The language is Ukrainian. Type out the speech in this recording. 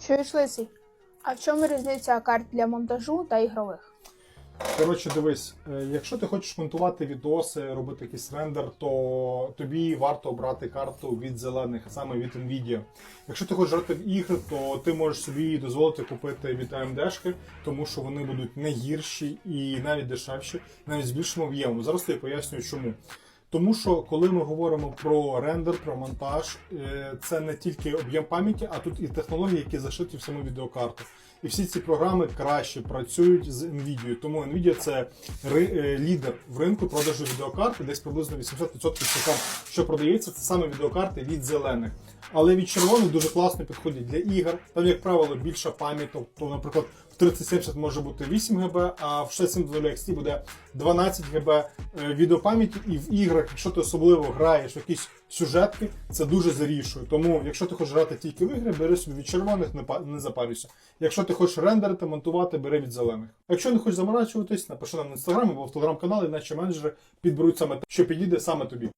Чуєш лисий? А в чому різниця карт для монтажу та ігрових? Коротше, дивись, е, якщо ти хочеш монтувати відоси, робити якийсь рендер, то тобі варто обрати карту від зелених, саме від Nvidia. Якщо ти хочеш грати в ігри, то ти можеш собі дозволити купити від AMD, тому що вони будуть не гірші і навіть дешевші, навіть з більшим об'ємом. Зараз я пояснюю, чому. Тому що коли ми говоримо про рендер, про монтаж, е, це не тільки об'єм пам'яті, а тут і технології, які зашиті в саму відеокарту. І всі ці програми краще працюють з Nvidia. Тому Nvidia це е, лідер в ринку продажу відеокарт. Десь приблизно 80% цих карт, що продається, це саме відеокарти від зелених. Але від червоних дуже класно підходять для ігор. Там, як правило, більша пам'ять. Тобто, наприклад, в 3070 може бути 8 ГБ, а в 670 XT буде 12 ГБ е, відеопам'яті. І в іграх, якщо ти особливо граєш в якісь сюжетки, це дуже зарішує. Тому, якщо ти хочеш грати тільки в ігри, бери собі від червоних, не па- не запарюйся. Якщо ти хочеш рендерити, монтувати, бери від зелених. Якщо не хочеш заморачуватись, напиши нам в інстаграм або в телеграм-каналі, наші менеджери підберуть саме те, що підійде саме тобі.